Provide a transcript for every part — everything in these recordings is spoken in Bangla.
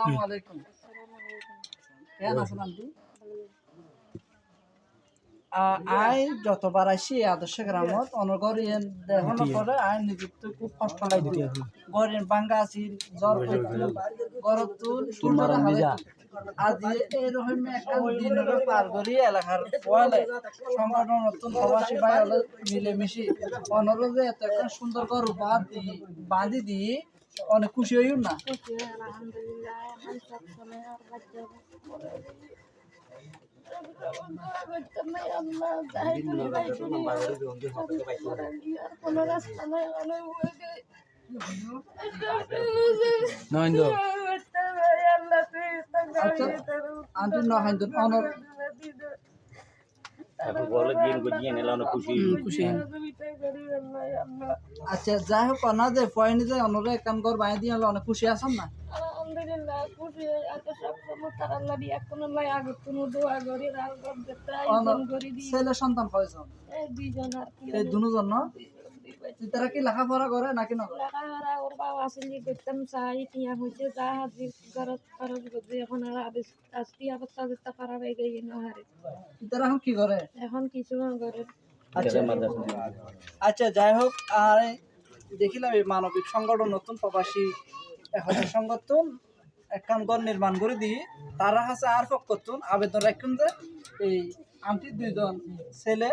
আসসালামু আলাইকুম কেন আছেন আন্টি আই যতবার আসি আদর্শ গ্রামত অনগর ইয়েন দেহন করে আই নিযুক্ত খুব কষ্ট লাগবে। গরিন বাঙ্গা আছি জ্বর গরত সুন্দর আজি এরকম একটা দিন পার করি এলাকার পয়লে সংগঠন নতুন প্রবাসী ভাই হলে মিলেমিশি। অনুরোধে এত একটা সুন্দর উপহার দি বাঁধি দিয়ে অনেক খুশি হইও না? অনেক নয়ন আচ্ছা অনর খুশি। খুশি আচ্ছা যাই হোক না যে পয়নি যে অনরে কাম কর বাই দিয়ে হলে অনেক খুশি আছেন না? আলহামদুলিল্লাহ খুশি এত সব সময় তার আল্লাহ দিয়ে কোনো লাই আগে কোনো দোয়া করি রাল করতে আয়োজন করি দিই। ছেলে সন্তান কয়জন? এই দুইজন আর কি। এই দুজন না? তারা কি লেখাপড়া করে নাকি না? লেখাপড়া ওর বাবা আসেনি করতাম চাই টিয়া হয়েছে যা হাজির ঘরত খরচ করছে এখন আর আবার হয়ে গেছে তারা এখন কি করে? এখন কিছু করে। আচ্ছা আচ্ছা যাই হোক আর দেখিলাম এই মানবিক সংগঠন নতুন প্রবাসী সংগঠন একখান ঘর নির্মাণ করে দিয়ে তারা হাসে আর পক্ষতুন আবেদন রাখুন যে এই আমটি দুইজন ছেলে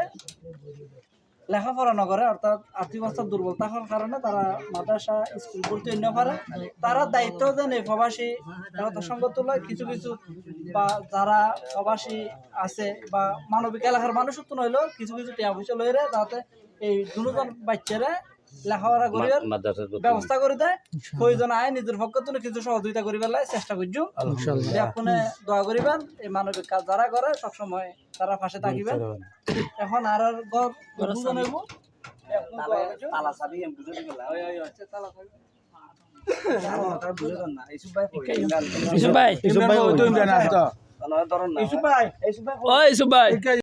লেখাপড়া নগরে অর্থাৎ আর্থিক অবস্থা দুর্বল। থাকার কারণে তারা মাদ্রাসা, স্কুল পড়তে অন্য পারে। তারা দায়িত্ব দেন এই প্রবাসী একটা সংগঠন লয় কিছু কিছু বা যারা প্রবাসী আছে বা মানবিক এলাকার মানুষ তো নইলেও কিছু কিছু টিয়া পয়সা লইরে যাতে এই দুজন বাচ্চারা লেখাপড়া মাদ্রাসার ব্যবস্থা করে দেয়। প্রয়োজন আয় নিজের পক্ষ থেকে কিছু সহযোগিতা করি পেলাই চেষ্টা করছ আপনি দোয়া করিবেন এই মানবিক কাজ যারা করে সবসময় তারা পাশে থাকিবেন। এখন আর আর ঘর বুঝে নেব তালা চাবি বুঝে দিবে ওই ওই আচ্ছা তালা চাবি ইসুফ ভাই ইসুফ ভাই। ধরুন না। ও ভাই।